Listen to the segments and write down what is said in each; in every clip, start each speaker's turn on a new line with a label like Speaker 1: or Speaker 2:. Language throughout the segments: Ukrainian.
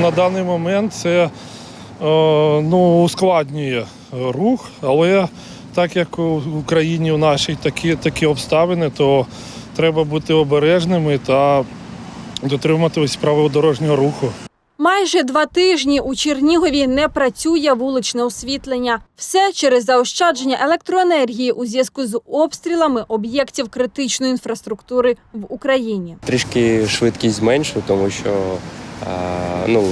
Speaker 1: На даний момент це е, ну, ускладнює рух, але так як у Україні в нашій такі, такі обставини, то треба бути обережними та дотримуватись правил дорожнього руху.
Speaker 2: Майже два тижні у Чернігові не працює вуличне освітлення. Все через заощадження електроенергії у зв'язку з обстрілами об'єктів критичної інфраструктури в Україні.
Speaker 3: Трішки швидкість зменшу, тому що ну,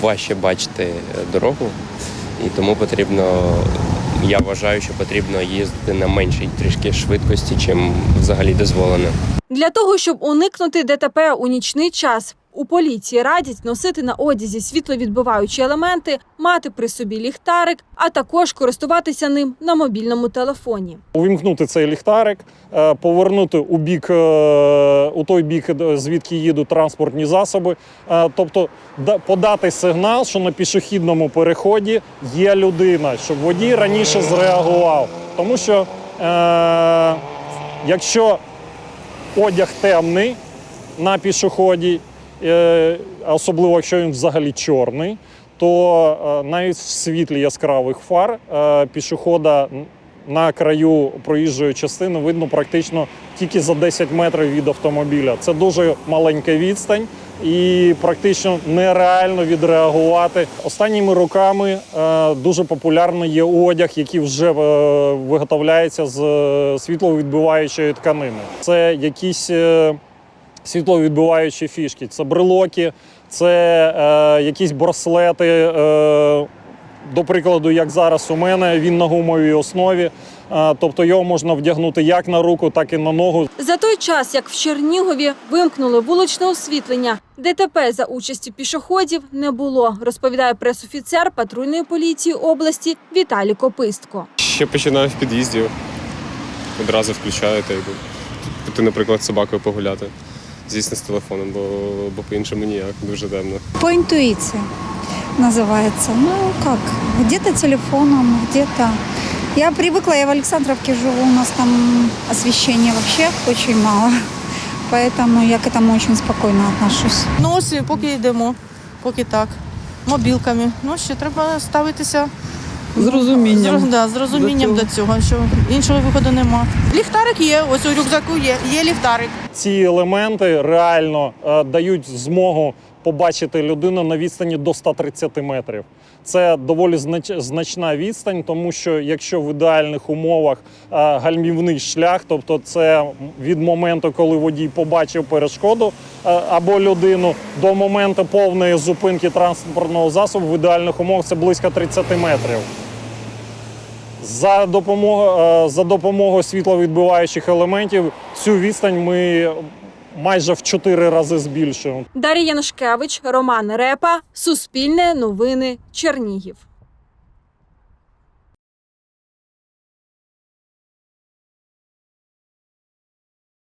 Speaker 3: важче бачити дорогу, і тому потрібно, я вважаю, що потрібно їздити на меншій трішки швидкості, чим взагалі дозволено.
Speaker 2: Для того, щоб уникнути ДТП у нічний час, у поліції радять носити на одязі світловідбиваючі елементи, мати при собі ліхтарик, а також користуватися ним на мобільному телефоні.
Speaker 4: увімкнути цей ліхтарик, е, повернути у бік е, у той бік, звідки їдуть транспортні засоби. Е, Тобто да- подати сигнал, що на пішохідному переході є людина, щоб водій раніше зреагував. Тому що е, якщо одяг темний на пішоході, е, особливо якщо він взагалі чорний, то е, навіть в світлі яскравих фар е, пішохода на краю проїжджої частини видно практично тільки за 10 метрів від автомобіля. Це дуже маленька відстань і практично нереально відреагувати. Останніми роками е, дуже популярно є одяг, який вже е, виготовляється з е, світловідбиваючої тканини. Це якісь е, світловідбиваючі фішки, це брелоки, це е, якісь браслети. Е, до прикладу, як зараз у мене, він на гумовій основі. Е, тобто його можна вдягнути як на руку, так і на ногу.
Speaker 2: За той час, як в Чернігові вимкнули вуличне освітлення, ДТП за участі пішоходів не було, розповідає пресофіцер патрульної поліції області Віталій Копистко.
Speaker 5: Ще починаю в під'їзді. Одразу включаю та йду. Піти, наприклад, з собакою погуляти Звісно, з телефоном, бо, бо по-іншому ніяк, дуже темно.
Speaker 6: По интуиции называется. Ну, как, где-то телефоном, где-то... Я привыкла, я в Александровке живу, у нас там освещения вообще очень мало. Поэтому я к этому очень спокойно отношусь.
Speaker 7: Ну ось і поки йдемо, поки так. Мобілками. Ну, ще треба ставитися
Speaker 8: З розумінням.
Speaker 7: з, да, з розумінням
Speaker 8: до
Speaker 7: до цього, що іншого виходу нема. Ліхтарик є, ось у рюкзаку є, є ліхтарик.
Speaker 4: Ці елементи реально е, дають змогу побачити людину на відстані до 130 метрів. Це доволі значна відстань, тому що якщо в ідеальних умовах гальмівний шлях, тобто це від моменту, коли водій побачив перешкоду або людину, до моменту повної зупинки транспортного засобу в ідеальних умовах це близько 30 метрів. За допомогою, за допомогою світловідбиваючих елементів цю відстань ми майже в чотири рази збільшуємо.
Speaker 2: Дар'я Янушкевич, Роман Репа, Суспільне новини, Чернігів.